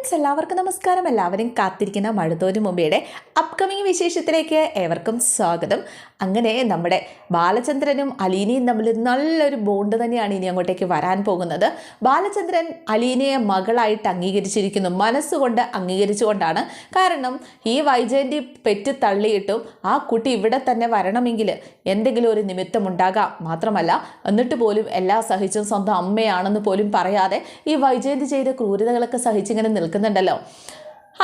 Friends എല്ലാവർക്കും നമസ്കാരം. എല്ലാവരും കാത്തിരിക്കുന്ന മഴത്തോരു മുമ്പയുടെ അപ്കമിങ് വിശേഷത്തിലേക്ക് ഏവർക്കും സ്വാഗതം. അങ്ങനെ നമ്മുടെ ബാലചന്ദ്രനും അലീനയും തമ്മിൽ നല്ലൊരു ബോണ്ട് തന്നെയാണ് ഇനി അങ്ങോട്ടേക്ക് വരാൻ പോകുന്നത്. ബാലചന്ദ്രൻ അലീനയെ മകളായിട്ട് അംഗീകരിച്ചിരിക്കുന്നു. മനസ്സുകൊണ്ട് അംഗീകരിച്ചുകൊണ്ടാണ്. കാരണം ഈ വൈജയന്തി പെറ്റ് തള്ളിയിട്ടും ആ കുട്ടി ഇവിടെ തന്നെ വരണമെങ്കിൽ എന്തെങ്കിലും ഒരു നിമിത്തമുണ്ടാകാം മാത്രമല്ല എന്നിട്ട് പോലും എല്ലാ സഹിച്ചും സ്വന്തം അമ്മയാണെന്ന് പോലും പറയാതെ ഈ വൈജയന്തി ചെയ്ത ക്രൂരതകളൊക്കെ സഹിച്ചിങ്ങനെ നിൽക്കുന്നുണ്ടല്ലോ.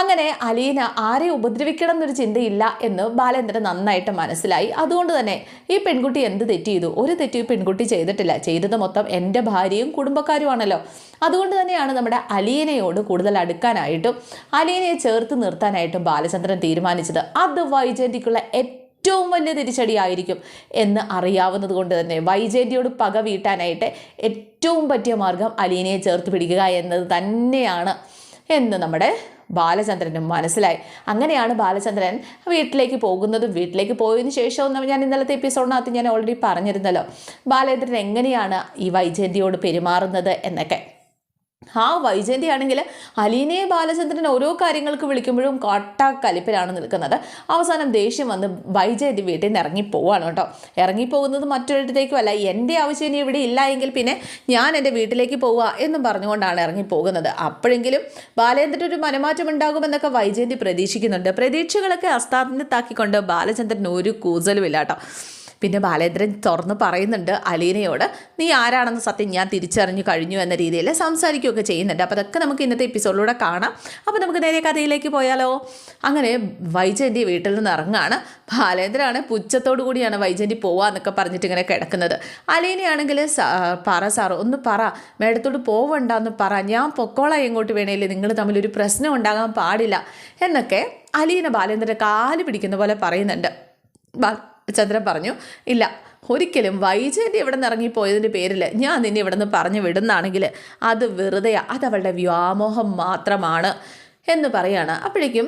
അങ്ങനെ അലീന ആരെ ഉപദ്രവിക്കണം എന്നൊരു ചിന്തയില്ല എന്ന് ബാലേന്ദ്രൻ നന്നായിട്ട് മനസ്സിലായി. അതുകൊണ്ട് തന്നെ ഈ പെൺകുട്ടി എന്ത് തെറ്റ് ചെയ്തു? ഒരു തെറ്റ് ഈ പെൺകുട്ടി ചെയ്തിട്ടില്ല. ചെയ്തത് മൊത്തം എന്റെ ഭാര്യയും കുടുംബക്കാരുമാണല്ലോ. അതുകൊണ്ട് തന്നെയാണ് നമ്മുടെ അലീനയോട് കൂടുതൽ അടുക്കാനായിട്ടും അലീനയെ ചേർത്ത് നിർത്താനായിട്ടും ബാലചന്ദ്രൻ തീരുമാനിച്ചത്. അത് വൈജയന്തിക്കുള്ള ഏറ്റവും വലിയ തിരിച്ചടിയായിരിക്കും എന്ന് അറിയാവുന്നത് കൊണ്ട് തന്നെ വൈജയന്തിയോട് പക വീട്ടാനായിട്ട് ഏറ്റവും പറ്റിയ മാർഗം അലീനയെ ചേർത്ത് പിടിക്കുക എന്നത് തന്നെയാണ്. എന്ന് നമ്മുടെ ബാലചന്ദ്രനും മനസ്സിലായി. അങ്ങനെയാണ് ബാലചന്ദ്രൻ വീട്ടിലേക്ക് പോകുന്നതും. വീട്ടിലേക്ക് പോയതിനു ശേഷവും ഞാൻ ഇന്നലത്തെ എപ്പിസോഡിനകത്ത് ഞാൻ ഓൾറെഡി പറഞ്ഞിരുന്നല്ലോ. ബാലചന്ദ്രൻ എങ്ങനെയാണ് ഈ വൈജയന്തിയോട് പെരുമാറുന്നത് എന്നൊക്കെ. ആ വൈജയന്തി ആണെങ്കിൽ അലീനയെ ബാലചന്ദ്രൻ ഓരോ കാര്യങ്ങൾക്ക് വിളിക്കുമ്പോഴും കട്ട കലിപ്പിലാണ് നിൽക്കുന്നത്. അവസാനം ദേഷ്യം വന്ന് വൈജയന്തി വീട്ടിൽ നിന്ന് ഇറങ്ങിപ്പോവാണ് കേട്ടോ. ഇറങ്ങിപ്പോകുന്നത് മറ്റൊരിടത്തേക്കും അല്ല എന്റെ ആവശ്യം ഇനി ഇവിടെ ഇല്ല എങ്കിൽ പിന്നെ ഞാൻ എന്റെ വീട്ടിലേക്ക് പോവുക എന്നും പറഞ്ഞുകൊണ്ടാണ് ഇറങ്ങിപ്പോകുന്നത് അപ്പോഴെങ്കിലും ബാലേന്ദ്രൻ ഒരു മനമാറ്റം ഉണ്ടാകുമെന്നൊക്കെ വൈജയന്തി പ്രതീക്ഷിക്കുന്നുണ്ട്. പ്രതീക്ഷകളൊക്കെ അസ്ഥാനത്താക്കിക്കൊണ്ട് ബാലചന്ദ്രൻ ഒരു കൂസലുമില്ല കേട്ടോ. പിന്നെ ബാലേന്ദ്രൻ തുറന്ന് പറയുന്നുണ്ട് അലീനയോട് നീ ആരാണെന്ന് സത്യം ഞാൻ തിരിച്ചറിഞ്ഞു കഴിഞ്ഞു എന്ന രീതിയിൽ സംസാരിക്കുകയൊക്കെ ചെയ്യുന്നുണ്ട്. അപ്പോൾ അതൊക്കെ നമുക്ക് ഇന്നത്തെ എപ്പിസോഡിലൂടെ കാണാം. അപ്പോൾ നമുക്ക് നേരെ കഥയിലേക്ക് പോയാലോ? അങ്ങനെ വൈജന്റെ വീട്ടിൽ നിന്ന് ഇറങ്ങാണ്. ബാലേന്ദ്രനാണ് പുച്ഛത്തോടു കൂടിയാണ് വൈജയന്തി പോവാന്നൊക്കെ പറഞ്ഞിട്ട് ഇങ്ങനെ കിടക്കുന്നത്. അലീനയാണെങ്കിൽ പറ സാറ് ഒന്ന് പറ. മേഡത്തോട് പോവണ്ടെന്ന് പറ. ഞാൻ പൊക്കോളാം എങ്ങോട്ട് വേണേലും. നിങ്ങൾ തമ്മിലൊരു പ്രശ്നം ഉണ്ടാകാൻ പാടില്ല. എന്നൊക്കെ അലീന ബാലേന്ദ്രന്റെ കാൽ പിടിക്കുന്ന പോലെ പറയുന്നുണ്ട്. ചന്ദ്രൻ പറഞ്ഞു ഇല്ല ഒരിക്കലും വൈജയന്റെ ഇവിടെ നിന്ന് ഇറങ്ങിപ്പോയതിന്റെ പേരിൽ ഞാൻ നിന്നെ ഇവിടെ നിന്ന് പറഞ്ഞു വിടുന്നാണെങ്കിൽ അത് വെറുതെയാ അത് അവളുടെ വ്യാമോഹം മാത്രമാണ് എന്ന് പറയാണ്. അപ്പോഴേക്കും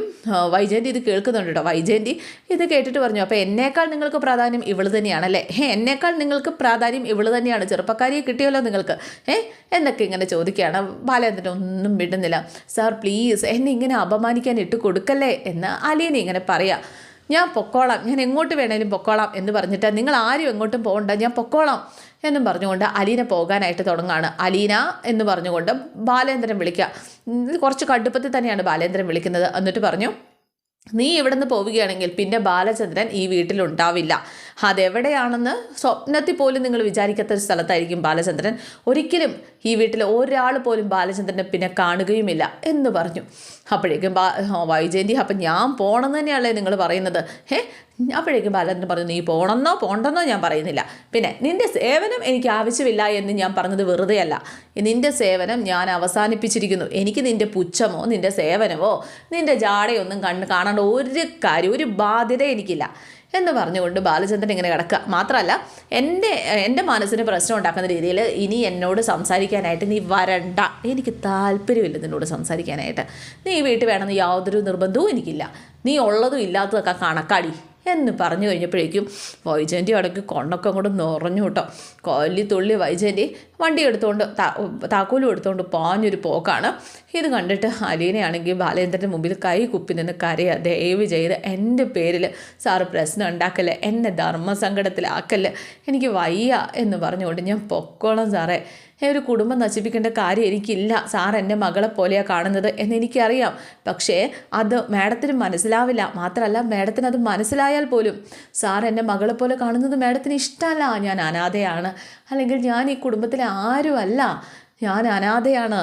വൈജയന്റെ ഇത് കേൾക്കുന്നുണ്ട് കേട്ടോ. വൈജയന്തി ഇത് കേട്ടിട്ട് പറഞ്ഞു അപ്പോൾ എന്നേക്കാൾ നിങ്ങൾക്ക് പ്രാധാന്യം ഇവൾ തന്നെയാണല്ലേ? ഏ എന്നേക്കാൾ നിങ്ങൾക്ക് പ്രാധാന്യം ഇവൾ തന്നെയാണ്? ചെറുപ്പക്കാരിയെ കിട്ടിയല്ലോ നിങ്ങൾക്ക്. ഏ എന്നൊക്കെ ഇങ്ങനെ ചോദിക്കുകയാണ്. ബാലേന്ദ്രൻ ഒന്നും വിടുന്നില്ല സാർ പ്ലീസ് എന്നെ ഇങ്ങനെ അപമാനിക്കാൻ ഇട്ട് കൊടുക്കല്ലേ എന്ന് അലീനെ ഇങ്ങനെ പറയാം. ഞാൻ പൊക്കോളാം ഞാൻ എങ്ങോട്ട് വേണേലും പൊക്കോളാം എന്ന് പറഞ്ഞിട്ട് നിങ്ങൾ ആരും എങ്ങോട്ടും പോകണ്ട ഞാൻ പൊക്കോളാം എന്നും പറഞ്ഞുകൊണ്ട് അലീന പോകാനായിട്ട് തുടങ്ങുകയാണ്. അലീന എന്ന് പറഞ്ഞുകൊണ്ട് ബാലേന്ദ്രൻ വിളിക്കുക. കുറച്ച് കടുപ്പത്തിൽ തന്നെയാണ് ബാലേന്ദ്രൻ വിളിക്കുന്നത് എന്നിട്ട് പറഞ്ഞു നീ ഇവിടുന്ന് പോവുകയാണെങ്കിൽ പിന്നെ ബാലചന്ദ്രൻ ഈ വീട്ടിലുണ്ടാവില്ല അതെവിടെയാണെന്ന് സ്വപ്നത്തിൽ പോലും നിങ്ങൾ വിചാരിക്കാത്ത ഒരു സ്ഥലത്തായിരിക്കും ബാലചന്ദ്രൻ. ഒരിക്കലും ഈ വീട്ടിൽ ഒരാൾ പോലും ബാലചന്ദ്രനെ പിന്നെ കാണുകയുമില്ല എന്ന് പറഞ്ഞു. അപ്പോഴേക്കും ബാ വൈജയന്തി അപ്പം ഞാൻ പോകണമെന്ന് തന്നെയല്ലേ നിങ്ങൾ പറയുന്നത്. ഏ അപ്പോഴേക്കും ബാലചന്ദ്രൻ പറഞ്ഞു നീ പോകണമെന്നോ പോകണ്ടെന്നോ ഞാൻ പറയുന്നില്ല. പിന്നെ നിന്റെ സേവനം എനിക്ക് ആവശ്യമില്ല എന്ന് ഞാൻ പറഞ്ഞത് വെറുതെയല്ല നിന്റെ സേവനം ഞാൻ അവസാനിപ്പിച്ചിരിക്കുന്നു. എനിക്ക് നിന്റെ പുച്ഛമോ നിന്റെ സേവനമോ നിന്റെ ജാടയൊന്നും കണ്ണ് കാണേണ്ട ഒരു കാര്യം ഒരു ബാധ്യത എനിക്കില്ല. എന്ന് പറഞ്ഞുകൊണ്ട് ബാലചന്ദ്രൻ ഇങ്ങനെ കിടക്കുക. മാത്രമല്ല എന്റെ എന്റെ മനസ്സിന് പ്രശ്നം ഉണ്ടാക്കുന്ന രീതിയിൽ ഇനി എന്നോട് സംസാരിക്കാനായിട്ട് നീ വരണ്ട. എനിക്ക് താല്പര്യമില്ല നിന്നോട് സംസാരിക്കാനായിട്ട്. നീ വീട്ടിൽ വേണമെന്ന് യാതൊരു നിർബന്ധവും എനിക്കില്ല. നീ ഉള്ളതും ഇല്ലാത്തതൊക്കെ കണക്കാടി എന്ന് പറഞ്ഞു കഴിഞ്ഞപ്പോഴേക്കും വൈജയന്റെ അടക്കി കൊണ്ടൊക്കെ അങ്ങോട്ട് നിറഞ്ഞു കേട്ടോ. കൊല്ലി തുള്ളി വൈജയന്തി വണ്ടി എടുത്തുകൊണ്ട് താക്കോലും എടുത്തുകൊണ്ട് പാഞ്ഞൊരു പോക്കാണ്. ഇത് കണ്ടിട്ട് അലീനയാണെങ്കിൽ ബാലേന്ദ്രന്റെ മുമ്പിൽ കൈ കുപ്പി നിന്ന് കരയുക ദയവ് ചെയ്ത് എന്റെ പേരിൽ സാറ് പ്രശ്നം ഉണ്ടാക്കല്ലേ? എന്നെ ധർമ്മസങ്കടത്തിലാക്കല്ലേ? എനിക്ക് വയ്യ എന്ന് പറഞ്ഞുകൊണ്ട് ഞാൻ പൊക്കോളാം സാറേ. ഒരു കുടുംബം നശിപ്പിക്കേണ്ട കാര്യം എനിക്കില്ല. സാർ എന്റെ മകളെ പോലെയാണ് കാണുന്നത് എന്ന് എനിക്കറിയാം. പക്ഷേ അത് മാഡത്തിന് മനസ്സിലാവില്ല. മാത്രമല്ല മാഡത്തിന് അത് മനസ്സിലായാൽ പോലും സാർ എന്റെ മകളെ പോലെ കാണുന്നത് മാഡത്തിന് ഇഷ്ടമല്ല. ഞാൻ അനാഥയാണ്. അല്ലെങ്കിൽ ഞാൻ ഈ കുടുംബത്തിലെ ആരുമല്ല ഞാൻ അനാഥയാണ്.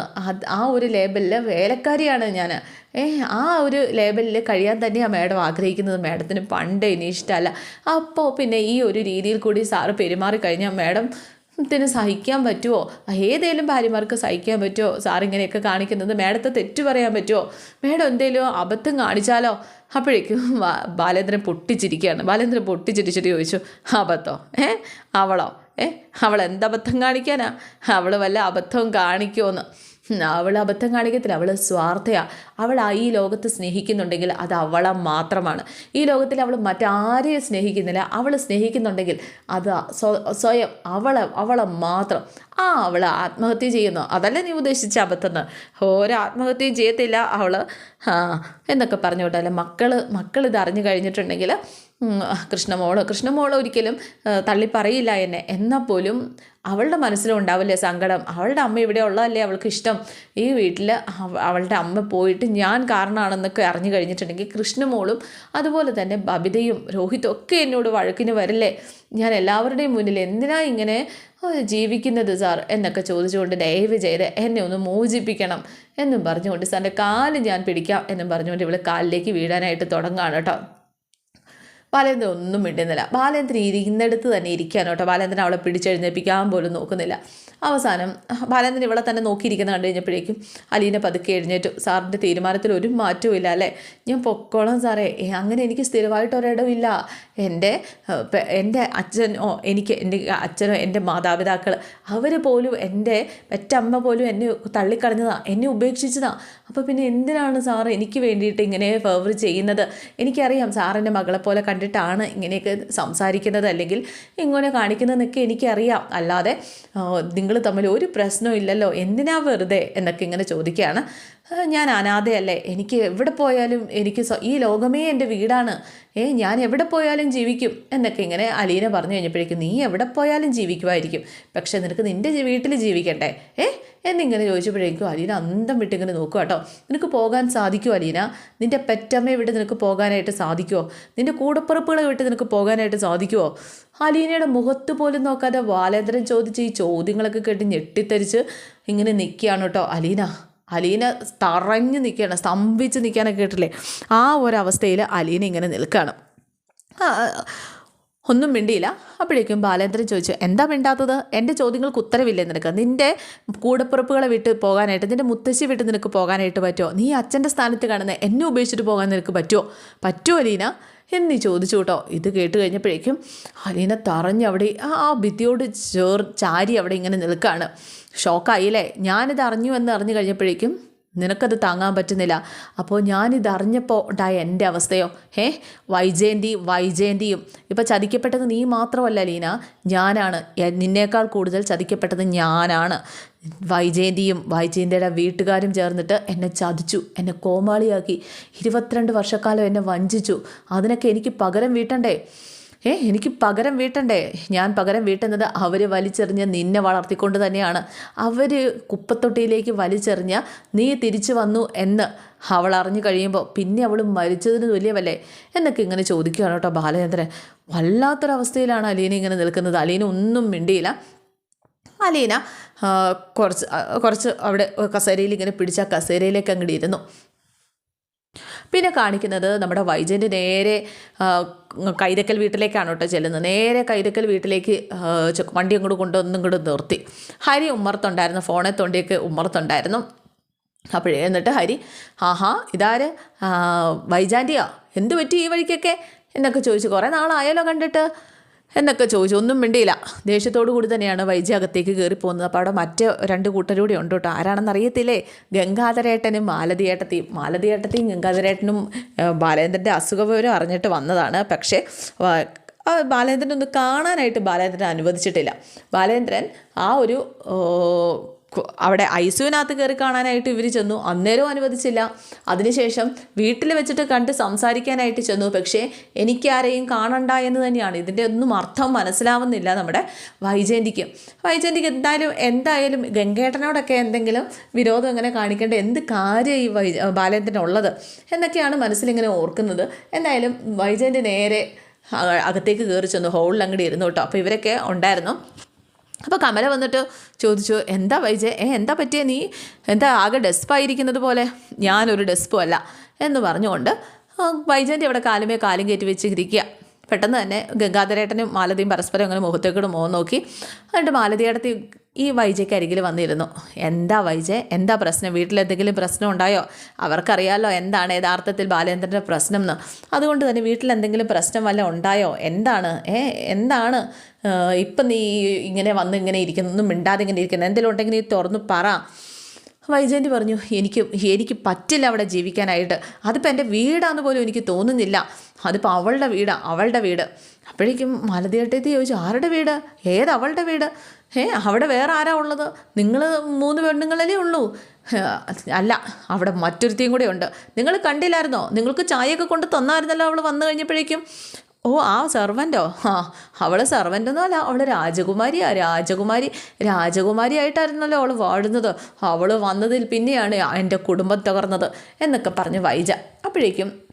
ആ ഒരു ലേബലിൽ വേലക്കാരിയാണ് ഞാൻ. ഏ ആ ഒരു ലേബലിൽ കഴിയാൻ തന്നെയാണ് മാഡം ആഗ്രഹിക്കുന്നത്. മാഡത്തിന് പണ്ടേ ഇനി ഇഷ്ടമല്ല അപ്പോൾ പിന്നെ ഈ ഒരു രീതിയിൽ കൂടി സാറ് പെരുമാറി കഴിഞ്ഞാൽ മാഡം ത്തിന് സഹിക്കാൻ പറ്റുമോ ഏതേലും ഭാര്യമാർക്ക് സഹിക്കാൻ പറ്റുമോ സാർ ഇങ്ങനെയൊക്കെ കാണിക്കുന്നത് മേഡത്തെ തെറ്റു പറയാൻ പറ്റുമോ മേഡം എന്തേലും അബദ്ധം കാണിച്ചാലോ? അപ്പോഴേക്കും ബാലേന്ദ്രൻ പൊട്ടിച്ചിരിക്കുകയാണ്. ബാലേന്ദ്രൻ പൊട്ടിച്ചിരിച്ചിട്ട് ചോദിച്ചു അബദ്ധോ? ഏ അവളോ? ഏ? അവൾ എന്തബദ്ധം കാണിക്കാനാ? അവൾ വല്ല അബദ്ധവും കാണിക്കുമെന്ന് അവൾ അബദ്ധം കാണിക്കത്തില്ല. അവൾ സ്വാർത്ഥയാണ് അവൾ ഈ ലോകത്ത് സ്നേഹിക്കുന്നുണ്ടെങ്കിൽ അത് അവളെ മാത്രമാണ്. ഈ ലോകത്തിൽ അവൾ മറ്റാരെയും സ്നേഹിക്കുന്നില്ല. അവൾ സ്നേഹിക്കുന്നുണ്ടെങ്കിൽ അത് സ്വ- സ്വയം അവളെ അവളെ മാത്രം. ആ അവൾ ആത്മഹത്യ ചെയ്യുന്നു. അതല്ല നീ ഉദ്ദേശിച്ച അബദ്ധം ഓരോ ആത്മഹത്യയും ചെയ്യത്തില്ല. അവൾ എന്നൊക്കെ പറഞ്ഞു വിട്ടല്ലേ മക്കൾ മക്കൾ ഇത് അറിഞ്ഞു കഴിഞ്ഞിട്ടുണ്ടെങ്കിൽ കൃഷ്ണമോൾ കൃഷ്ണമോൾ ഒരിക്കലും തള്ളി പറയില്ല എന്നെ. എന്നാൽ പോലും അവളുടെ മനസ്സിലും ഉണ്ടാവില്ലേ സങ്കടം? അവളുടെ അമ്മ ഇവിടെ ഉള്ളതല്ലേ അവൾക്ക് ഇഷ്ടം? ഈ വീട്ടിൽ അവളുടെ അമ്മ പോയിട്ട് ഞാൻ കാരണമാണെന്നൊക്കെ അറിഞ്ഞു കഴിഞ്ഞിട്ടുണ്ടെങ്കിൽ കൃഷ്ണമോളും അതുപോലെ തന്നെ ബബിതയും രോഹിതും ഒക്കെ എന്നോട് വഴക്കിന് വരില്ലേ? ഞാൻ എല്ലാവരുടെയും മുന്നിൽ എന്തിനാ ഇങ്ങനെ ജീവിക്കുന്നത് സാർ? എന്നൊക്കെ ചോദിച്ചുകൊണ്ട് ദയവ് ചെയ്ത് എന്നെ ഒന്ന് മോചിപ്പിക്കണം എന്നും പറഞ്ഞുകൊണ്ട് സാറിന്റെ കാൽ ഞാൻ പിടിക്കാം എന്നും പറഞ്ഞുകൊണ്ട് ഇവൾ കാലിലേക്ക് വീഴാനായിട്ട് തുടങ്ങുകയാണ് കേട്ടോ. ബാലേന്ദ്രൻ ഒന്നും മിണ്ടുന്നില്ല. ബാലേന്ദ്രൻ ഇരിക്കുന്നിടത്ത് തന്നെ ഇരിക്കാനോ കേട്ടോ. ബാലേന്ദ്രൻ അവളെ പിടിച്ചെഴുന്നേൽപ്പിക്കാൻ പോലും നോക്കുന്നില്ല. അവസാനം ബാലേന്ദ്രൻ ഇവളെ തന്നെ നോക്കിയിരിക്കുന്ന കണ്ടു കഴിഞ്ഞപ്പോഴേക്കും അലീന പതുക്കെ എഴുന്നേറ്റു. സാറിന്റെ തീരുമാനത്തിൽ ഒരു മാറ്റവും ഇല്ല അല്ലേ? ഞാൻ പൊക്കോളാം സാറേ. അങ്ങനെ എനിക്ക് സ്ഥിരമായിട്ട് ഒരിടമില്ല എന്റെ എന്റെ അച്ഛനോ എനിക്ക് എന്റെ അച്ഛനോ എന്റെ മാതാപിതാക്കൾ അവർ പോലും എന്റെ പെറ്റമ്മ പോലും എന്നെ തള്ളിക്കളഞ്ഞതാണ് എന്നെ ഉപേക്ഷിച്ചതാണ് അപ്പോൾ പിന്നെ എന്തിനാണ് സാർ എനിക്ക് വേണ്ടിയിട്ട് ഇങ്ങനെ ഫേവർ ചെയ്യുന്നത്? എനിക്കറിയാം സാറിന്റെ മകളെ പോലെ കണ്ടിട്ടാണ് ഇങ്ങനെയൊക്കെ സംസാരിക്കുന്നത്. അല്ലെങ്കിൽ ഇങ്ങനെ കാണിക്കുന്നതെന്നൊക്കെ എനിക്കറിയാം. അല്ലാതെ നിങ്ങൾ തമ്മിൽ ഒരു പ്രശ്നവും ഇല്ലല്ലോ. എന്തിനാ വെറുതെ എന്നൊക്കെ ഇങ്ങനെ ചോദിക്കുകയാണ്. ഞാൻ അനാഥയല്ലേ? എനിക്ക് എവിടെ പോയാലും എനിക്ക് ഈ ലോകമേ എന്റെ വീടാണ്. ഏ ഞാൻ എവിടെ പോയാലും ജീവിക്കും. എന്നൊക്കെ ഇങ്ങനെ അലീന പറഞ്ഞു കഴിഞ്ഞപ്പോഴേക്കും നീ എവിടെ പോയാലും ജീവിക്കുമായിരിക്കും. പക്ഷേ നിനക്ക് നിന്റെ വീട്ടിൽ ജീവിക്കട്ടെ ഏ എന്നിങ്ങനെ ചോദിച്ചപ്പോഴേക്കും അലീന അന്തം വിട്ടിങ്ങനെ നോക്കുക കേട്ടോ. നിനക്ക് പോകാൻ സാധിക്കുമോ അലീന? നിന്റെ പെറ്റമ്മയെ വിട്ട് നിനക്ക് പോകാനായിട്ട് സാധിക്കുമോ നിന്റെ കൂടപ്പുറപ്പുകളെ വിട്ട് നിനക്ക് പോകാനായിട്ട് സാധിക്കുമോ അലീനയുടെ മുഖത്ത് പോലും നോക്കാതെ ബാലേന്ദ്രൻ ചോദിച്ച് ഈ ചോദ്യങ്ങളൊക്കെ കേട്ട് ഞെട്ടിത്തരിച്ച് ഇങ്ങനെ നിൽക്കുകയാണ് കേട്ടോ അലീന. അലീന തറഞ്ഞു നിൽക്കുകയാണ് സ്തംഭിച്ച് നിൽക്കാനൊക്കെ കേട്ടില്ലേ? ആ ഒരവസ്ഥയിൽ അലീന ഇങ്ങനെ നിൽക്കുകയാണ്. ഒന്നും മിണ്ടിയില്ല. അപ്പോഴേക്കും ബാലേന്ദ്രൻ ചോദിച്ചു എന്താ മിണ്ടാത്തത്? എന്റെ ചോദ്യങ്ങൾക്ക് ഉത്തരവില്ല നിനക്ക്? നിന്റെ കൂടപ്പുറപ്പുകളെ വിട്ട് പോകാനായിട്ട് നിന്റെ മുത്തശ്ശി വിട്ട് നിനക്ക് പോകാനായിട്ട് പറ്റുമോ? നീ അച്ഛന്റെ സ്ഥാനത്ത് കാണുന്ന എന്നെ ഉപേക്ഷിച്ചിട്ട് പോകാൻ നിനക്ക് പറ്റുമോ? പറ്റുമോ അലീന. എന്നീ ചോദിച്ചു കേട്ടോ. ഇത് കേട്ട് കഴിഞ്ഞപ്പോഴേക്കും അലീന തറഞ്ഞവിടെ ആ ഭിത്തിയോട് ചേർ ചാരി അവിടെ ഇങ്ങനെ നിൽക്കുകയാണ് ഷോക്കായില്ലേ? ഞാനിത് അറിഞ്ഞു എന്ന് അറിഞ്ഞു കഴിഞ്ഞപ്പോഴേക്കും നിനക്കത് താങ്ങാൻ പറ്റുന്നില്ല. അപ്പോൾ ഞാനിത് അറിഞ്ഞപ്പോൾ ഉണ്ടായ എന്റെ അവസ്ഥയോ? ഏ വൈജയന്തി വൈജയന്തിയും. ഇപ്പോൾ ചതിക്കപ്പെട്ടത് നീ മാത്രമല്ല ലീന ഞാനാണ്. നിന്നേക്കാൾ കൂടുതൽ ചതിക്കപ്പെട്ടത് ഞാനാണ്. വൈജയന്തിയും വൈജയന്തിയുടെ വീട്ടുകാരും ചേർന്നിട്ട് എന്നെ ചതിച്ചു എന്നെ കോമാളിയാക്കി. ഇരുപത്തിരണ്ട് വർഷക്കാലം എന്നെ വഞ്ചിച്ചു. അതിനൊക്കെ എനിക്ക് പകരം വീട്ടണ്ടേ? ഏ എനിക്ക് പകരം വീട്ടണ്ടേ? ഞാൻ പകരം വീട്ടുന്നത് അവർ വലിച്ചെറിഞ്ഞ് നിന്നെ വളർത്തിക്കൊണ്ട് തന്നെയാണ്. അവർ കുപ്പത്തൊട്ടിയിലേക്ക് വലിച്ചെറിഞ്ഞ നീ തിരിച്ചു വന്നു എന്ന് അവൾ അറിഞ്ഞു കഴിയുമ്പോൾ പിന്നെ അവൾ മരിച്ചതിന് തുല്യമല്ലേ? എന്നൊക്കെ ഇങ്ങനെ ചോദിക്കുകയാണ് കേട്ടോ ബാലചന്ദ്രൻ. വല്ലാത്തൊരവസ്ഥയിലാണ് അലീന ഇങ്ങനെ നിൽക്കുന്നത്. അലീന ഒന്നും മിണ്ടിയില്ല. അലീന കുറച്ച് കുറച്ച് അവിടെ കസേരയിൽ ഇങ്ങനെ പിടിച്ച കസേരയിലേക്ക് അങ്ങോട്ട് ഇരുന്നു. പിന്നെ കാണിക്കുന്നത് നമ്മുടെ വൈജന്റെ നേരെ കൈതക്കൽ വീട്ടിലേക്കാണ് കേട്ടോ ചെല്ലുന്നത്. നേരെ കൈതക്കൽ വീട്ടിലേക്ക് വണ്ടി അങ്ങോട്ട് കൊണ്ടുവന്നും ഇങ്ങോട്ട് നിർത്തി. ഹരി ഉമ്മർത്തുണ്ടായിരുന്നു ഫോണെ തൊണ്ടിയൊക്കെ ഉമ്മർത്തുണ്ടായിരുന്നു. അപ്പോഴേ എന്നിട്ട് ഹരി ആഹാ ഇതാര്? വൈജാന്റിയാ എന്ത് പറ്റി ഈ വഴിക്കൊക്കെ? എന്നൊക്കെ ചോദിച്ചു. കുറേ നാളായാലോ കണ്ടിട്ട്. എന്നൊക്കെ ചോദിച്ചു. ഒന്നും മിണ്ടിയില്ല. ദേഷ്യത്തോടു കൂടി തന്നെയാണ് വൈജി അകത്തേക്ക് കയറി പോകുന്നത് അപ്പോൾ അവിടെ മറ്റ് രണ്ട് കൂട്ടരൂടെ ഉണ്ട് കേട്ടോ. ആരാണെന്ന് അറിയത്തില്ലേ? ഗംഗാധരേട്ടനും മാലതിയേട്ടത്തെയും മാലതിയേട്ടത്തെയും ഗംഗാധരേട്ടനും ബാലേന്ദ്രന്റെ അസുഖവിവരം അറിഞ്ഞിട്ട് വന്നതാണ്. പക്ഷേ ബാലേന്ദ്രൻ ഒന്ന് കാണാനായിട്ട് ബാലേന്ദ്രൻ അനുവദിച്ചിട്ടില്ല. ബാലേന്ദ്രൻ ആ ഒരു അവിടെ ഐസുവിനകത്ത് കയറി കാണാനായിട്ട് ഇവർ ചെന്നു. അന്നേരവും അനുവദിച്ചില്ല. അതിനുശേഷം വീട്ടിൽ വെച്ചിട്ട് കണ്ട് സംസാരിക്കാനായിട്ട് ചെന്നു. പക്ഷേ എനിക്കാരെയും കാണണ്ട എന്ന് തന്നെയാണ്. ഇതിന്റെ ഒന്നും അർത്ഥം മനസ്സിലാവുന്നില്ല നമ്മുടെ വൈജയന്തിക്ക്. വൈജയന്തിക്ക് എന്തായാലും എന്തായാലും ഗംഗേട്ടനോടൊക്കെ എന്തെങ്കിലും വിരോധം ഇങ്ങനെ കാണിക്കേണ്ട എന്ത് കാര്യം ഈ വൈ ബാലേന്ദ്രനുള്ളത് എന്നൊക്കെയാണ് മനസ്സിലിങ്ങനെ ഓർക്കുന്നത്. എന്തായാലും വൈജയന്തി നേരെ അക- അകത്തേക്ക് കയറി ചെന്നു. ഹോളിൽ അങ്ങോട്ട് ഇരുന്നു കേട്ടോ. അപ്പോൾ ഇവരൊക്കെ ഉണ്ടായിരുന്നു. അപ്പോൾ കമല വന്നിട്ട് ചോദിച്ചു എന്താ വൈജെ? ഏ എന്താ പറ്റിയ നീ? എന്താ ആകെ ഡെസ്പായിരിക്കുന്നത് പോലെ? ഞാനൊരു ഡെസ്പും അല്ല. എന്ന് പറഞ്ഞുകൊണ്ട് ആ, ഇവിടെ കാലുമേ കാലും കയറ്റി വെച്ച് ഇരിക്കുക പെട്ടെന്ന് തന്നെ ഗംഗാധരേട്ടനും മാലതിയും പരസ്പരം അങ്ങനെ മുഖത്തേക്കൂടെ മുഖം നോക്കി. എന്നിട്ട് മാലതിയേടത്തി ഈ വൈജയ്ക്ക് അരികിൽ വന്നിരുന്നു. എന്താ വൈജയ് എന്താ പ്രശ്നം? വീട്ടിലെന്തെങ്കിലും പ്രശ്നം ഉണ്ടായോ? അവർക്കറിയാലോ എന്താണ് യഥാർത്ഥത്തിൽ ബാലേന്ദ്രന്റെ പ്രശ്നം എന്ന്. അതുകൊണ്ട് തന്നെ വീട്ടിൽ എന്തെങ്കിലും പ്രശ്നം വല്ല ഉണ്ടായോ? എന്താണ്? ഏ എന്താണ്? ഇപ്പം നീ ഇങ്ങനെ വന്ന് ഇങ്ങനെ ഇരിക്കുന്നു ഒന്നും മിണ്ടാതെ ഇങ്ങനെ ഇരിക്കുന്നത് എന്തെങ്കിലും ഉണ്ടെങ്കിൽ നീ തുറന്നു പറ. വൈജയന്തി പറഞ്ഞു എനിക്ക് എനിക്ക് പറ്റില്ല അവിടെ ജീവിക്കാനായിട്ട്. അതിപ്പോൾ എന്റെ വീടാന്ന് പോലും എനിക്ക് തോന്നുന്നില്ല. അതിപ്പോൾ അവളുടെ വീടാണ് അവളുടെ വീട്. അപ്പോഴേക്കും മലതിയേട്ടത്തി ചോദിച്ചു ആരുടെ വീട്? ഏത് അവളുടെ വീട്? ഏ അവിടെ വേറെ ആരാ ഉള്ളത്? നിങ്ങൾ മൂന്ന് പെണ്ണുങ്ങളല്ലേ ഉള്ളൂ. അല്ല അവിടെ മറ്റൊരുത്തിയും കൂടെ ഉണ്ട്. നിങ്ങൾ കണ്ടില്ലായിരുന്നോ? നിങ്ങൾക്ക് ചായയൊക്കെ കൊണ്ട് തന്നായിരുന്നല്ലോ അവൾ വന്നു കഴിഞ്ഞപ്പോഴേക്കും? ഓ ആ സെർവന്റോ ആ അവൾ സെർവന്റൊന്നും അവൾ രാജകുമാരിയാ. രാജകുമാരി രാജകുമാരി ആയിട്ടായിരുന്നല്ലോ അവൾ വാഴുന്നത് അവൾ വന്നതിൽ പിന്നെയാണ് എന്റെ കുടുംബം തകർന്നത് എന്നൊക്കെ പറഞ്ഞ് വൈജ. അപ്പോഴേക്കും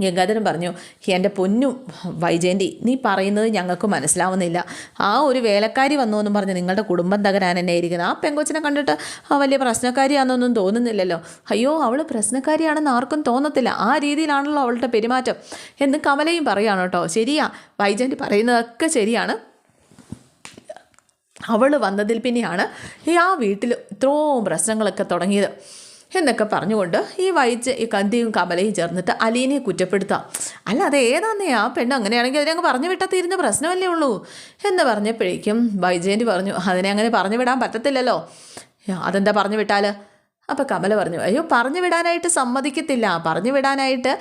ഗംഗാധരൻ പറഞ്ഞു എന്റെ പൊന്നു വൈജയന്തി നീ പറയുന്നത് ഞങ്ങൾക്ക് മനസ്സിലാവുന്നില്ല. ആ ഒരു വേലക്കാരി വന്നു എന്നും പറഞ്ഞ് നിങ്ങളുടെ കുടുംബം തകരാൻ എന്നെ ഇരിക്കുന്നത് ആ പെങ്കൊച്ചിനെ കണ്ടിട്ട് വലിയ പ്രശ്നക്കാരിയാണെന്നൊന്നും തോന്നുന്നില്ലല്ലോ. അയ്യോ അവൾ പ്രശ്നക്കാരിയാണെന്ന് ആർക്കും തോന്നത്തില്ല. ആ രീതിയിലാണല്ലോ അവളുടെ പെരുമാറ്റം. എന്ന് കമലയും പറയുകയാണ് കേട്ടോ. ശരിയാ വൈജയന്തി പറയുന്നതൊക്കെ ശരിയാണ്. അവൾ വന്നതിൽ പിന്നെയാണ് ഈ ആ വീട്ടിൽ ഇത്രയും പ്രശ്നങ്ങളൊക്കെ തുടങ്ങിയത്. എന്നൊക്കെ പറഞ്ഞുകൊണ്ട് ഈ വൈജ് ഈ കന്തിയും കമലയും ചേർന്നിട്ട് അലീനെ കുറ്റപ്പെടുത്താം. അല്ല അത് ഏതാന്നേ ആ പെണ്ണ് അങ്ങനെയാണെങ്കിൽ അതിനെ അങ്ങ് പറഞ്ഞു വിട്ടാൽ തീരുന്ന പ്രശ്നമല്ലേ ഉള്ളൂ എന്ന് പറഞ്ഞപ്പോഴേക്കും വൈജയന്റെ പറഞ്ഞു അതിനെ അങ്ങനെ പറഞ്ഞു വിടാൻ പറ്റത്തില്ലല്ലോ. അതെന്താ പറഞ്ഞു വിട്ടാൽ അപ്പോൾ കമല പറഞ്ഞു അയ്യോ പറഞ്ഞു വിടാനായിട്ട് സമ്മതിക്കത്തില്ല പറഞ്ഞു വിടാനായിട്ട്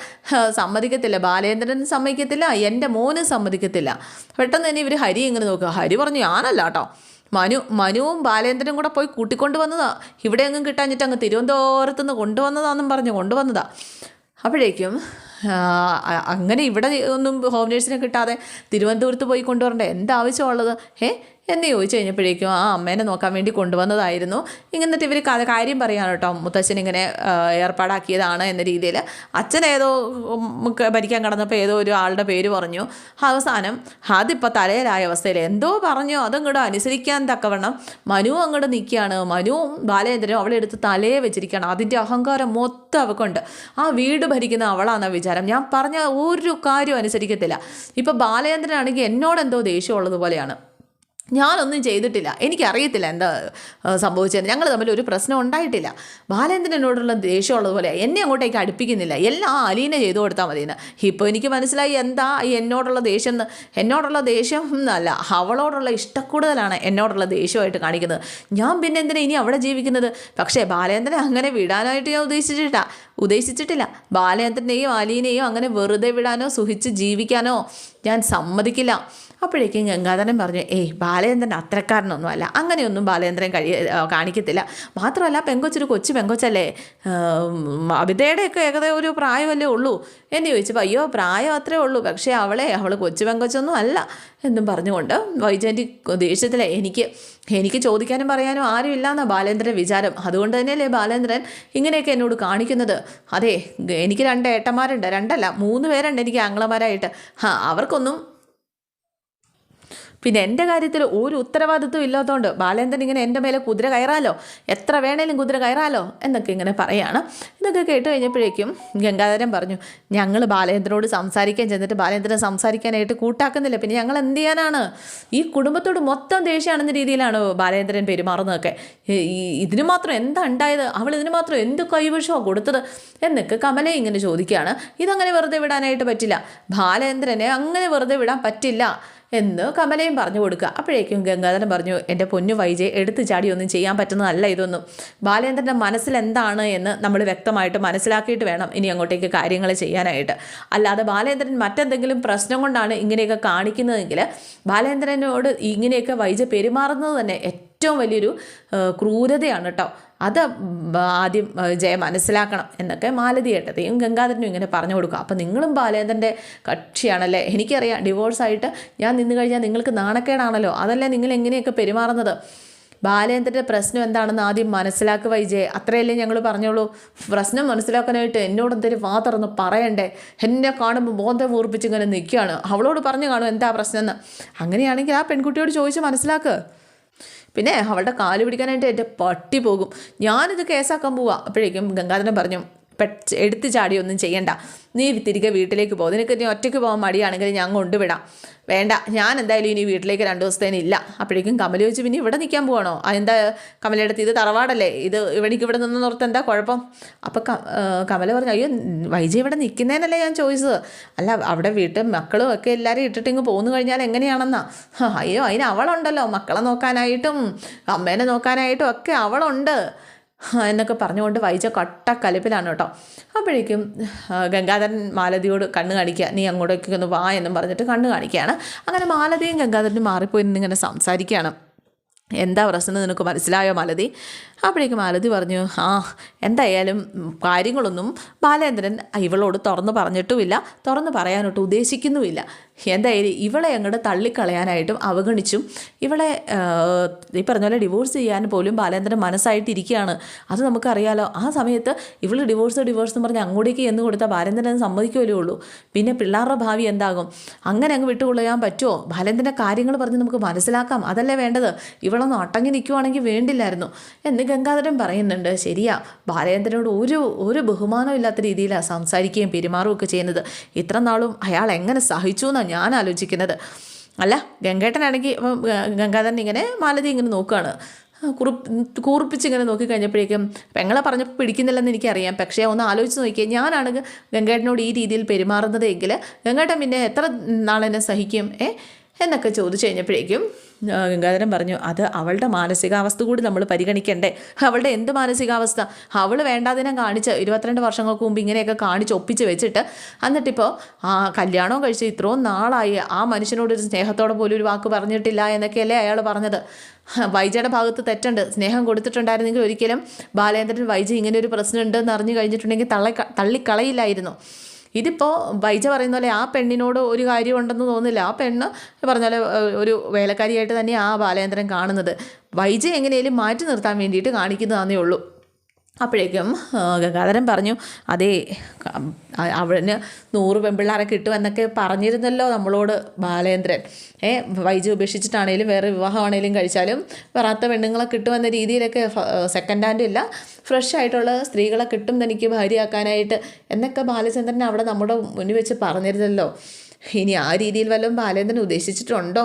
സമ്മതിക്കത്തില്ല ബാലേന്ദ്രൻ സമ്മതിക്കത്തില്ല എന്റെ മോനും സമ്മതിക്കത്തില്ല. പെട്ടെന്ന് തന്നെ ഇവർ ഹരി ഇങ്ങനെ നോക്കുക. ഹരി പറഞ്ഞു ഞാനല്ല കേട്ടോ മനു മനുവും ബാലേന്ദ്രനും കൂടെ പോയി കൂട്ടിക്കൊണ്ട് വന്നതാ ഇവിടെ എങ്ങും കിട്ടാഞ്ഞിട്ട് അങ്ങ് തിരുവനന്തപുരത്ത് നിന്ന് കൊണ്ടുവന്നതാണെന്നും പറഞ്ഞ് കൊണ്ടുവന്നതാ. അപ്പോഴേക്കും അങ്ങനെ ഇവിടെ ഒന്നും ഹോം നേഴ്സിനെ കിട്ടാതെ തിരുവനന്തപുരത്ത് പോയി കൊണ്ടുവരേണ്ട? എന്താവശ്യമുള്ളത് ഏ എന്ന് ചോദിച്ചു കഴിഞ്ഞപ്പോഴേക്കും ആ അമ്മേനെ നോക്കാൻ വേണ്ടി കൊണ്ടുവന്നതായിരുന്നു. ഇങ്ങനത്തെ ഇവർ കാര്യം പറയാണ് കേട്ടോ മുത്തച്ഛൻ ഇങ്ങനെ ഏർപ്പാടാക്കിയതാണ് എന്ന രീതിയിൽ. അച്ഛൻ ഏതോ ഭരിക്കാൻ കടന്നപ്പോൾ ഏതോ ഒരു ആളുടെ പേര് പറഞ്ഞു. അവസാനം അതിപ്പോൾ തലയിലായ അവസ്ഥയിൽ എന്തോ പറഞ്ഞു? അതങ്ങോട്ട് അനുസരിക്കാൻ തക്കവണ്ണം. മനു അങ്ങോട്ട് നിൽക്കുകയാണ് മനുവും ബാലേന്ദ്രനും അവളെ എടുത്ത് തലയെ വെച്ചിരിക്കുകയാണ് അതിന്റെ അഹങ്കാരം മൊത്തം അവക്കുണ്ട്. ആ വീട് ഭരിക്കുന്ന അവളാണെന്ന വിചാരം. ഞാൻ പറഞ്ഞ ഒരു കാര്യം അനുസരിക്കത്തില്ല. ഇപ്പം ബാലേന്ദ്രനാണെങ്കിൽ എന്നോട് എന്തോ ദേഷ്യമുള്ളത് പോലെയാണ് ഞാനൊന്നും ചെയ്തിട്ടില്ല. എനിക്കറിയത്തില്ല എന്താ സംഭവിച്ചത് ഞങ്ങൾ തമ്മിൽ ഒരു പ്രശ്നം ഉണ്ടായിട്ടില്ല. ബാലേന്ദ്രൻ എന്നോടുള്ള ദേഷ്യമുള്ളതുപോലെ എന്നെ അങ്ങോട്ടേക്ക് അടുപ്പിക്കുന്നില്ല. എല്ലാം അലീന ചെയ്തു കൊടുത്താൽ മതിയെന്ന്. ഇപ്പോൾ എനിക്ക് മനസ്സിലായി എന്താ ഈ എന്നോടുള്ള ദേഷ്യം എന്ന്. എന്നോടുള്ള ദേഷ്യം എന്നല്ല അവളോടുള്ള ഇഷ്ടക്കൂടുതലാണ് എന്നോടുള്ള ദേഷ്യമായിട്ട് കാണിക്കുന്നത്. ഞാൻ പിന്നെ എന്തിനാ ഇനി അവിടെ ജീവിക്കുന്നത്? പക്ഷേ ബാലേന്ദ്രനെ അങ്ങനെ വിടാനായിട്ട് ഞാൻ ഉദ്ദേശിച്ചിട്ടില്ല. ഉദ്ദേശിച്ചിട്ടില്ല. ബാലേന്ദ്രനെയും അലീനെയും അങ്ങനെ വെറുതെ വിടാനോ സുഹിച്ച് ജീവിക്കാനോ ഞാൻ സമ്മതിക്കില്ല. അപ്പോഴേക്കും ഗംഗാധരൻ പറഞ്ഞു ഏയ് ബാലേന്ദ്രൻ അത്രക്കാരനൊന്നുമല്ല അങ്ങനെയൊന്നും ബാലേന്ദ്രൻ കഴിയ കാണിക്കത്തില്ല. മാത്രമല്ല പെങ്കൊച്ചൊരു കൊച്ചു പെങ്കൊച്ചല്ലേ? അബിതയുടെയൊക്കെ ഏകദേശം ഒരു പ്രായമല്ലേ ഉള്ളൂ. എന്ന് ചോദിച്ചപ്പോൾ അയ്യോ പ്രായം അത്രേ ഉള്ളൂ. പക്ഷേ അവളെ അവൾ കൊച്ചു പെങ്കൊച്ചൊന്നും അല്ല. എന്നും പറഞ്ഞുകൊണ്ട് വൈജയന്തി ദേഷ്യത്തിലെ എനിക്ക് എനിക്ക് ചോദിക്കാനും പറയാനും ആരും ഇല്ലാന്നാ ബാലേന്ദ്രൻ വിചാരം. അതുകൊണ്ട് തന്നെയല്ലേ ബാലേന്ദ്രൻ ഇങ്ങനെയൊക്കെ എന്നോട് കാണിക്കുന്നത്. അതെ എനിക്ക് രണ്ട് ഏട്ടന്മാരുണ്ട്. രണ്ടല്ല മൂന്ന് പേരുണ്ട് എനിക്ക് ആംഗ്ലമാരായിട്ട് ആ അവർക്കൊന്നും പിന്നെ എന്റെ കാര്യത്തിൽ ഒരു ഉത്തരവാദിത്വം ഇല്ലാത്തതുകൊണ്ട് ബാലേന്ദ്രൻ ഇങ്ങനെ എന്റെ മേലെ കുതിര കയറാലോ? എത്ര വേണേലും കുതിര കയറാലോ? എന്നൊക്കെ ഇങ്ങനെ പറയാണ്. ഇതൊക്കെ കേട്ട് കഴിഞ്ഞപ്പോഴേക്കും ഗംഗാധരൻ പറഞ്ഞു ഞങ്ങൾ ബാലേന്ദ്രനോട് സംസാരിക്കാൻ ചെന്നിട്ട് ബാലേന്ദ്രൻ സംസാരിക്കാനായിട്ട് കൂട്ടാക്കുന്നില്ല. പിന്നെ ഞങ്ങൾ എന്ത് ചെയ്യാനാണ്? ഈ കുടുംബത്തോട് മൊത്തം ദേഷ്യമാണെന്ന രീതിയിലാണ് ബാലേന്ദ്രൻ പെരുമാറുന്നതൊക്കെ. ഇതിന് മാത്രം എന്താ ഉണ്ടായത്? അവൾ ഇതിന് മാത്രം എന്ത് കൈവശമാണ് കൊടുത്തത്? എന്നൊക്കെ കമലയെ ഇങ്ങനെ ചോദിക്കുകയാണ്. ഇതങ്ങനെ വെറുതെ വിടാനായിട്ട് പറ്റില്ല. ബാലേന്ദ്രനെ അങ്ങനെ വെറുതെ വിടാൻ പറ്റില്ല. എന്ന് കമലയും പറഞ്ഞു കൊടുക്കുക. അപ്പോഴേക്കും ഗംഗാധരൻ പറഞ്ഞു എന്റെ പൊന്നു വൈജയെ എടുത്തു ചാടിയൊന്നും ചെയ്യാൻ പറ്റുന്നതല്ല ഇതൊന്നും. ബാലേന്ദ്രന്റെ മനസ്സിൽ എന്താണ് എന്ന് നമ്മൾ വ്യക്തമായിട്ട് മനസ്സിലാക്കിയിട്ട് വേണം ഇനി അങ്ങോട്ടേക്ക് കാര്യങ്ങൾ ചെയ്യാനായിട്ട്. അല്ലാതെ ബാലേന്ദ്രൻ മറ്റെന്തെങ്കിലും പ്രശ്നം കൊണ്ടാണ് ഇങ്ങനെയൊക്കെ കാണിക്കുന്നതെങ്കിൽ ബാലേന്ദ്രനോട് ഇങ്ങനെയൊക്കെ വൈജ പെരുമാറുന്നത് തന്നെ ഏറ്റവും വലിയൊരു ക്രൂരതയാണ് കേട്ടോ അത് ആദ്യം ജയ മനസ്സിലാക്കണം എന്നൊക്കെ മാലതി ഏട്ടത്തെയും ഗംഗാധരനും ഇങ്ങനെ പറഞ്ഞു കൊടുക്കുക അപ്പം നിങ്ങളും ബാലേന്ദ്രന്റെ കക്ഷിയാണല്ലേ? എനിക്കറിയാം ഡിവോഴ്സായിട്ട് ഞാൻ നിന്ന് കഴിഞ്ഞാൽ നിങ്ങൾക്ക് നാണക്കേടാണല്ലോ. അതല്ലേ നിങ്ങൾ എങ്ങനെയൊക്കെ പെരുമാറുന്നത്? ബാലേന്ദ്രന്റെ പ്രശ്നം എന്താണെന്ന് ആദ്യം മനസ്സിലാക്കുക വൈജയെ. അത്രയല്ലേ ഞങ്ങൾ പറഞ്ഞോളൂ. പ്രശ്നം മനസ്സിലാക്കാനായിട്ട് എന്നോട് എന്തെങ്കിലും വാ തുറന്ന് പറയണ്ടേ? എന്നെ കാണുമ്പോൾ ബോധം ഊർപ്പിച്ച് ഇങ്ങനെ നിൽക്കുകയാണ്. അവളോട് പറഞ്ഞു കാണും എന്താ പ്രശ്നം എന്ന് അങ്ങനെയാണെങ്കിൽ ആ പെൺകുട്ടിയോട് ചോദിച്ച് മനസ്സിലാക്കുക പിന്നെ അവളുടെ കാൽ പിടിക്കാനായിട്ട് എന്റെ പട്ടി പോകും. ഞാനിത് കേസാക്കാൻ പോവാ. അപ്പോഴേക്കും ഗംഗാധരൻ പറഞ്ഞു എടുത്ത് ചാടിയൊന്നും ചെയ്യണ്ട. നീ തിരികെ വീട്ടിലേക്ക് പോകും നിനക്ക് നീ ഒറ്റയ്ക്ക് പോകാൻ മടിയാണെങ്കിൽ ഞാൻ കൊണ്ടുവിടാം. വേണ്ട ഞാൻ എന്തായാലും ഇനി വീട്ടിലേക്ക് രണ്ട് ദിവസത്തേന് ഇല്ല. അപ്പോഴേക്കും കമല ചോദിച്ചു പിന്നെ ഇവിടെ നിൽക്കാൻ പോകണോ എന്താ കമലയുടെ ഇത് തറവാടല്ലേ? ഇത് ഇവനിക്ക് ഇവിടെ നിന്ന് നിർത്ത് എന്താ കുഴപ്പം? അപ്പോൾ കമല പറഞ്ഞു അയ്യോ വൈജി ഇവിടെ നിൽക്കുന്നതിനല്ലേ ഞാൻ ചോദിച്ചത്. അല്ല അവിടെ വീട്ടിൽ മക്കളും ഒക്കെ എല്ലാവരും ഇട്ടിട്ട് ഇങ്ങ് പോന്നു കഴിഞ്ഞാൽ എങ്ങനെയാണെന്നാ? അയ്യോ അതിന് അവളുണ്ടല്ലോ. മക്കളെ നോക്കാനായിട്ടും അമ്മേനെ നോക്കാനായിട്ടും ഒക്കെ അവളുണ്ട്. എന്നൊക്കെ പറഞ്ഞുകൊണ്ട് വൈജ കട്ട കലിപ്പിലാണ് കേട്ടോ. അപ്പോഴേക്കും ഗംഗാധരൻ മാലതിയോട് കണ്ണ് കാണിക്കുക നീ അങ്ങോട്ടേക്ക് ഒന്ന് വാ എന്നും പറഞ്ഞിട്ട് കണ്ണ് കാണിക്കുകയാണ്. അങ്ങനെ മാലതിയും ഗംഗാധരനും മാറിപ്പോയി നിന്നിങ്ങനെ സംസാരിക്കുകയാണ്. എന്താ പ്രശ്നം? നിനക്ക് മനസ്സിലായോ മാലതി? അപ്പോഴേക്കും മാലതി പറഞ്ഞു ആ എന്തായാലും കാര്യങ്ങളൊന്നും ബാലേന്ദ്രൻ ഇവളോട് തുറന്ന് പറഞ്ഞിട്ടുമില്ല തുറന്ന് പറയാനോട്ട് ഉദ്ദേശിക്കുന്നുമില്ല. എന്തായാലും ഇവളെ അങ്ങോട്ട് തള്ളിക്കളയാനായിട്ടും അവഗണിച്ചും ഇവളെ ഈ പറഞ്ഞ പോലെ ഡിവോഴ്സ് ചെയ്യാൻ പോലും ബാലേന്ദ്രൻ മനസ്സായിട്ടിരിക്കുകയാണ്. അത് നമുക്കറിയാലോ ആ സമയത്ത് ഇവൾ ഡിവോഴ്സ് ഡിവോഴ്സ് എന്ന് പറഞ്ഞ് അങ്ങോട്ടേക്ക് എന്ന് കൊടുത്താൽ ബാലേന്ദ്രൻ സമ്മതിക്കുമല്ലേ ഉള്ളൂ. പിന്നെ പിള്ളേരുടെ ഭാവി എന്താകും? അങ്ങനെ അങ്ങ് വിട്ടുകൊള്ളയാൻ പറ്റുമോ? ബാലേന്ദ്രന്റെ കാര്യങ്ങൾ പറഞ്ഞ് നമുക്ക് മനസ്സിലാക്കാം. അതല്ലേ വേണ്ടത്? ഇവളൊന്ന് അടങ്ങി നിൽക്കുവാണെങ്കിൽ വേണ്ടില്ലായിരുന്നു. എന്ന് ഗംഗാധരൻ പറയുന്നുണ്ട് ശരിയാ ബാലചന്ദ്രനോട് ഒരു ഒരു ബഹുമാനവും ഇല്ലാത്ത രീതിയിലാണ് സംസാരിക്കുകയും പെരുമാറുകയും ഒക്കെ ചെയ്യുന്നത്. ഇത്ര നാളും അയാൾ എങ്ങനെ സഹിച്ചു എന്നാണ് ഞാൻ ആലോചിക്കുന്നത്. അല്ല ഗംഗേട്ടനാണെങ്കിൽ ഗംഗാധരൻ ഇങ്ങനെ മാലതി ഇങ്ങനെ നോക്കുകയാണ് കുറിപ്പ് കൂർപ്പിച്ച് ഇങ്ങനെ നോക്കിക്കഴിഞ്ഞപ്പോഴേക്കും പെങ്ങളെ പറഞ്ഞപ്പോൾ പിടിക്കുന്നില്ലെന്ന് എനിക്കറിയാം. പക്ഷേ ഒന്ന് ആലോചിച്ച് നോക്കിയാൽ ഞാനാണ് ഗംഗേട്ടനോട് ഈ രീതിയിൽ പെരുമാറുന്നത് എങ്കിൽ ഗംഗേട്ടൻ പിന്നെ എത്ര നാളെന്നെ സഹിക്കും? ഏ എന്നൊക്കെ ചോദിച്ചു കഴിഞ്ഞപ്പോഴേക്കും ഗംഗാധരൻ പറഞ്ഞു അത് അവളുടെ മാനസികാവസ്ഥ കൂടി നമ്മൾ പരിഗണിക്കണ്ടേ. അവളുടെ എന്ത് മാനസികാവസ്ഥ? അവൾ വേണ്ടാതിനം കാണിച്ച് ഇരുപത്തിരണ്ട് വർഷങ്ങൾക്ക് മുമ്പ് ഇങ്ങനെയൊക്കെ കാണിച്ച് ഒപ്പിച്ച് വെച്ചിട്ട് എന്നിട്ടിപ്പോൾ ആ കല്യാണവും കഴിച്ച് ഇത്രയും നാളായി ആ മനുഷ്യനോട് ഒരു സ്നേഹത്തോടെ പോലും ഒരു വാക്ക് പറഞ്ഞിട്ടില്ല എന്നൊക്കെയല്ലേ അയാൾ പറഞ്ഞത്. വൈജയുടെ ഭാഗത്ത് തെറ്റുണ്ട്. സ്നേഹം കൊടുത്തിട്ടുണ്ടായിരുന്നെങ്കിൽ ഒരിക്കലും ബാലേന്ദ്രൻ വൈജ ഇങ്ങനെ ഒരു പ്രശ്നമുണ്ടെന്ന് അറിഞ്ഞു കഴിഞ്ഞിട്ടുണ്ടെങ്കിൽ തള്ളി തള്ളിക്കളയില്ലായിരുന്നു. ഇതിപ്പോൾ ബൈജ പറയുന്ന പോലെ ആ പെണ്ണിനോട് ഒരു കാര്യം ഉണ്ടെന്ന് തോന്നുന്നില്ല ആ പെണ്ണ് പറഞ്ഞ പോലെ ഒരു വേലക്കാരിയായിട്ട് തന്നെ ആ ബാലേന്ദ്രൻ കാണുന്നത്. വൈജ എങ്ങനെയും മാറ്റി നിർത്താൻ വേണ്ടിയിട്ട് കാണിക്കുന്നതാന്നേ ഉള്ളൂ. അപ്പോഴേക്കും ഗംഗാധരൻ പറഞ്ഞു അതേ അവന് നൂറ് പെൺപിള്ളാരെ കിട്ടുമെന്നൊക്കെ പറഞ്ഞിരുന്നല്ലോ നമ്മളോട് ബാലേന്ദ്രൻ. ഏ വൈജു ഉപേക്ഷിച്ചിട്ടാണേലും വേറെ വിവാഹമാണേലും കഴിച്ചാലും വരാത്ത പെണ്ണുങ്ങളെ കിട്ടുമെന്ന രീതിയിലൊക്കെ സെക്കൻഡ് ഹാൻഡ് ഇല്ല. ഫ്രഷ് ആയിട്ടുള്ള സ്ത്രീകളെ കിട്ടും തനിക്ക് ഭാര്യയാക്കാനായിട്ട് എന്നൊക്കെ ബാലചന്ദ്രൻ അവിടെ നമ്മുടെ മുന്നിൽ വെച്ച് പറഞ്ഞിരുന്നല്ലോ. ഇനി ആ രീതിയിൽ വല്ലതും ബാലേന്ദ്രൻ ഉദ്ദേശിച്ചിട്ടുണ്ടോ?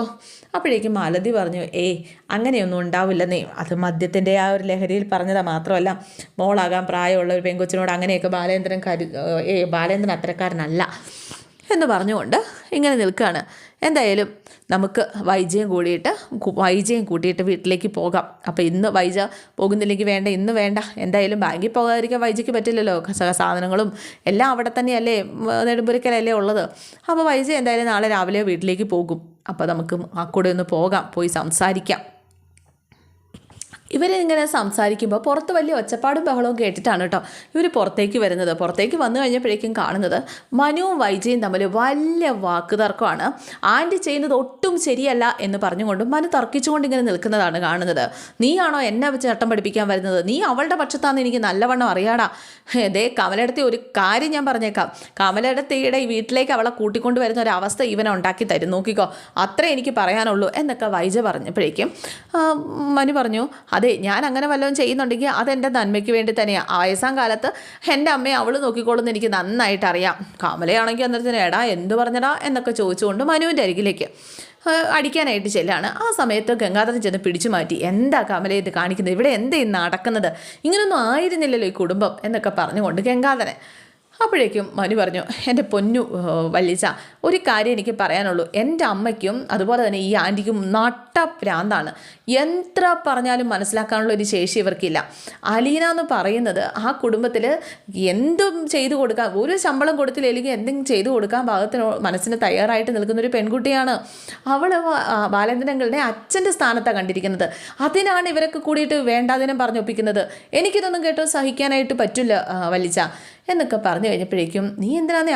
അപ്പോഴേക്കും മാലതി പറഞ്ഞു ഏയ് അങ്ങനെയൊന്നും ഉണ്ടാവില്ലെന്നേ. അത് മദ്യത്തിന്റെ ആ ഒരു ലഹരിയിൽ പറഞ്ഞത് മാത്രമല്ല മോളാകാൻ പ്രായമുള്ള ഒരു പെങ്കൊച്ചിനോട് അങ്ങനെയൊക്കെ ബാലേന്ദ്രൻ കരു ഏ ബാലേന്ദ്രൻ അത്തരക്കാരനല്ല. എന്ന് പറഞ്ഞുകൊണ്ട് ഇങ്ങനെ നിൽക്കുകയാണ്. എന്തായാലും നമുക്ക് വൈജയും കൂടിയിട്ട് വൈജയും കൂട്ടിയിട്ട് വീട്ടിലേക്ക് പോകാം. അപ്പോൾ ഇന്ന് വൈജ പോകുന്നില്ലെങ്കിൽ വേണ്ട ഇന്ന് വേണ്ട. എന്തായാലും ബാങ്കിൽ പോകാതിരിക്കാൻ വൈജയ്ക്ക് പറ്റില്ലല്ലോ. സാധനങ്ങളും എല്ലാം അവിടെ തന്നെയല്ലേ നെടുമ്പുരക്കലല്ലേ ഉള്ളത്. അപ്പോൾ വൈജ എന്തായാലും നാളെ രാവിലെ വീട്ടിലേക്ക് പോകും. അപ്പോൾ നമുക്ക് ആ കൂടെ ഒന്ന് പോകാം പോയി സംസാരിക്കാം. ഇവരിങ്ങനെ സംസാരിക്കുമ്പോൾ പുറത്ത് വലിയ ഒച്ചപ്പാടും ബഹളവും കേട്ടിട്ടാണ് കേട്ടോ ഇവർ പുറത്തേക്ക് വരുന്നത്. പുറത്തേക്ക് വന്നു കഴിഞ്ഞപ്പോഴേക്കും കാണുന്നത് മനുവും വൈജയും തമ്മിൽ വലിയ വാക്കുതർക്കമാണ്. ആന്റി ചെയ്യുന്നത് ഒട്ടും ശരിയല്ല എന്ന് പറഞ്ഞുകൊണ്ട് മനു തർക്കിച്ചുകൊണ്ട് ഇങ്ങനെ നിൽക്കുന്നതാണ് കാണുന്നത്. നീയാണോ എന്നെ വെച്ച് ചട്ടം പഠിപ്പിക്കാൻ വരുന്നത്? നീ അവളുടെ പക്ഷത്താന്ന് എനിക്ക് നല്ലവണ്ണം അറിയാടാ. ദേ കമലടത്തി ഒരു കാര്യം ഞാൻ പറഞ്ഞേക്കാം. കമലടത്തിയുടെ ഈ വീട്ടിലേക്ക് അവളെ കൂട്ടിക്കൊണ്ട് വരുന്ന ഒരു അവസ്ഥ ഇവനെ ഉണ്ടാക്കി തരും. നോക്കിക്കോ അത്രേ എനിക്ക് പറയാനുള്ളൂ എന്നൊക്കെ വൈജ പറഞ്ഞപ്പോഴേക്കും മനു പറഞ്ഞു അതെ ഞാൻ അങ്ങനെ വല്ലതും ചെയ്യുന്നുണ്ടെങ്കിൽ അതെന്റെ നന്മയ്ക്ക് വേണ്ടി തന്നെയാണ് വയസ്സാം കാലത്ത് എന്റെ അമ്മയെ അവൾ നോക്കിക്കോളുന്ന എനിക്ക് നന്നായിട്ട് അറിയാം കമലയാണെങ്കിൽ അന്നേരത്തിന് എടാ എന്ത് പറഞ്ഞടാ എന്നൊക്കെ ചോദിച്ചുകൊണ്ട് മനുവിന്റെ അരികിലേക്ക് അടിക്കാനായിട്ട് ചെല്ലാണ്. ആ സമയത്ത് ഗംഗാധരൻ ചെന്ന് പിടിച്ചു മാറ്റി. എന്താ കമല ഇത് കാണിക്കുന്നത്? ഇവിടെ എന്താ നടക്കുന്നത്? ഇങ്ങനൊന്നും ആയിരുന്നില്ലല്ലോ ഈ കുടുംബം എന്നൊക്കെ പറഞ്ഞുകൊണ്ട് ഗംഗാധരൻ അപ്പോഴേക്കും മനു പറഞ്ഞു എന്റെ പൊന്നു വല്ലിച്ച ഒരു കാര്യം എനിക്ക് പറയാനുള്ളൂ. എന്റെ അമ്മയ്ക്കും അതുപോലെ തന്നെ ഈ ആന്റിക്കും നട്ട പ്രാന്താണ് എത്ര പറഞ്ഞാലും മനസ്സിലാക്കാനുള്ള ഒരു ശേഷി ഇവർക്കില്ല. അലീന എന്ന് പറയുന്നത് ആ കുടുംബത്തിൽ എന്തും ചെയ്തു കൊടുക്കാൻ ഒരു ശമ്പളം കൊടുത്തില്ലെങ്കിൽ എന്തെങ്കിലും ചെയ്തു കൊടുക്കാൻ ഭാഗത്തിന് മനസ്സിന് തയ്യാറായിട്ട് നിൽക്കുന്ന ഒരു പെൺകുട്ടിയാണ്. അവൾ ബാലേന്ദ്രങ്ങളുടെ അച്ഛന്റെ സ്ഥാനത്താണ് കണ്ടിരിക്കുന്നത്. അതിനാണ് ഇവരൊക്കെ കൂടിയിട്ട് വേണ്ടാതിനം പറഞ്ഞൊപ്പിക്കുന്നത്. എനിക്കിതൊന്നും കേട്ടോ സഹിക്കാനായിട്ട് പറ്റില്ല ആ, വല്ലിച്ച എന്നൊക്കെ പറഞ്ഞു കഴിഞ്ഞപ്പോഴേക്കും നീ എന്തിനാണ്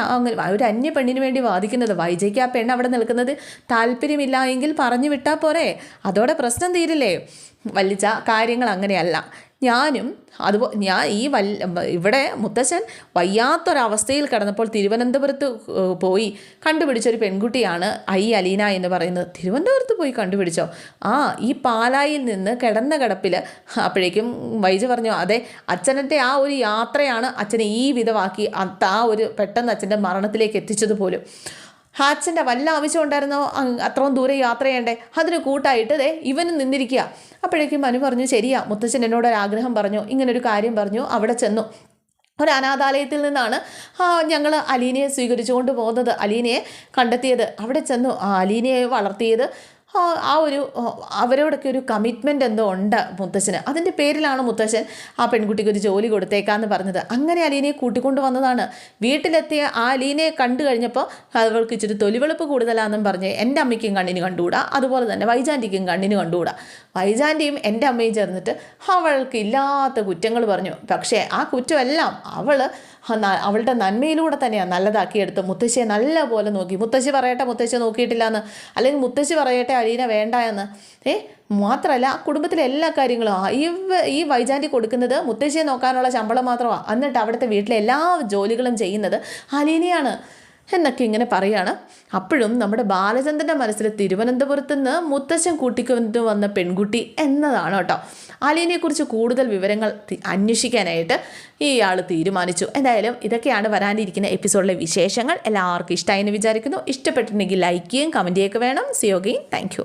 ഒരു അന്യ പെണ്ണിന് വേണ്ടി വാദിക്കുന്നത്? വൈജയ്ക്ക് ആ പെണ്ണ് അവിടെ നിൽക്കുന്നത് താല്പര്യമില്ല എങ്കിൽ പറഞ്ഞു വിട്ടാൽ പോരെ. അതോടെ പ്രശ്നം തീരില്ലേ? വല്ലിച്ച കാര്യങ്ങൾ അങ്ങനെയല്ല. ഞാനും അതുപോലെ ഞാൻ ഈ വല്ല ഇവിടെ മുത്തശ്ശൻ വയ്യാത്തൊരവസ്ഥയിൽ കിടന്നപ്പോൾ തിരുവനന്തപുരത്ത് പോയി കണ്ടുപിടിച്ചൊരു പെൺകുട്ടിയാണ് ഐ അലീന എന്ന് പറയുന്നത്. തിരുവനന്തപുരത്ത് പോയി കണ്ടുപിടിച്ചോ? ആ ഈ പാലായിൽ നിന്ന് കിടന്ന കിടപ്പിൽ അപ്പോഴേക്കും വൈജ് പറഞ്ഞു അതെ അച്ഛനന്റെ ആ ഒരു യാത്രയാണ് അച്ഛനെ ഈ വിധമാക്കി ആ ഒരു പെട്ടെന്ന് അച്ഛന്റെ മരണത്തിലേക്ക് എത്തിച്ചത് പോലും. അച്ഛന്റെ വല്ല ആവശ്യം ഉണ്ടായിരുന്നോ? അത്രയും ദൂരെ യാത്ര ചെയ്യണ്ടേ? അതിന് കൂട്ടായിട്ട് ദേ ഇവനും നിന്നിരിക്കുക. അപ്പോഴേക്കും മനു പറഞ്ഞു ശരിയാ. മുത്തച്ഛൻ എന്നോട് ഒരു ആഗ്രഹം പറഞ്ഞു. ഇങ്ങനൊരു കാര്യം പറഞ്ഞു അവിടെ ചെന്നു. ഒരു അനാഥാലയത്തിൽ നിന്നാണ് ഞങ്ങൾ അലീനയെ സ്വീകരിച്ചുകൊണ്ട് പോകുന്നത്. അലീനയെ കണ്ടെത്തിയത്. അവിടെ ചെന്നു. ആ അലീനയെ വളർത്തിയത് ആ ഒരു അവരോടൊക്കെ ഒരു കമ്മിറ്റ്മെന്റ് എന്തോ ഉണ്ട് മുത്തശ്ശന്. അതിന്റെ പേരിലാണ് മുത്തശ്ശൻ ആ പെൺകുട്ടിക്ക് ഒരു ജോലി കൊടുത്തേക്കാന്ന് പറഞ്ഞത്. അങ്ങനെ അലീനയെ കൂട്ടിക്കൊണ്ട് വന്നതാണ്. വീട്ടിലെത്തിയ ആ അലീനയെ കണ്ടു കഴിഞ്ഞപ്പോൾ അവൾക്ക് ഇച്ചിരി തൊലിവെളുപ്പ് കൂടുതലാണെന്നും പറഞ്ഞ് എന്റെ അമ്മയ്ക്കും കണ്ണിന് കണ്ടുകൂടാ? അതുപോലെ തന്നെ വൈജാന്റിക്കും കണ്ണിന് കണ്ടുകൂടാ? വൈജാന്റിയും എന്റെ അമ്മയും ചേർന്നിട്ട് അവൾക്ക് ഇല്ലാത്ത കുറ്റങ്ങൾ പറഞ്ഞു. പക്ഷേ ആ കുറ്റമെല്ലാം അവൾ അവളുടെ നന്മയിലൂടെ തന്നെയാണ് നല്ലതാക്കിയെടുത്ത് മുത്തശ്ശിയെ നല്ല പോലെ നോക്കി. മുത്തശ്ശി പറയട്ടെ മുത്തശ്ശി നോക്കിയിട്ടില്ല എന്ന് അല്ലെങ്കിൽ മുത്തശ്ശി പറയട്ടെ അലീന വേണ്ട എന്ന് ഏ മാത്രമല്ല ആ കുടുംബത്തിലെ എല്ലാ കാര്യങ്ങളും ഈ ഈ വൈജാന്റി കൊടുക്കുന്നത് മുത്തശ്ശിയെ നോക്കാനുള്ള ശമ്പളം മാത്രമാണ് എന്നിട്ട് അവിടുത്തെ വീട്ടിലെ എല്ലാ ജോലികളും ചെയ്യുന്നത് അലീനയാണ്. എന്നൊക്കെ ഇങ്ങനെ പറയാണ്. അപ്പോഴും നമ്മുടെ ബാലചന്ദ്രന്റെ മനസ്സിൽ തിരുവനന്തപുരത്ത് നിന്ന് മുത്തശ്ശൻ കൂട്ടിക്കൊണ്ട് വന്ന പെൺകുട്ടി എന്നതാണ് കേട്ടോ. അലീനെക്കുറിച്ച് കൂടുതൽ വിവരങ്ങൾ അന്വേഷിക്കാനായിട്ട് ഇയാൾ തീരുമാനിച്ചു. എന്തായാലും ഇതൊക്കെയാണ് വരാനിരിക്കുന്ന എപ്പിസോഡിലെ വിശേഷങ്ങൾ. എല്ലാവർക്കും ഇഷ്ടമായി എന്ന് വിചാരിക്കുന്നു. ഇഷ്ടപ്പെട്ടിട്ടുണ്ടെങ്കിൽ ലൈക്ക് ചെയ്യും കമന്റ് ചെയ്യുകയൊക്കെ വേണം. സിയോഗയും താങ്ക്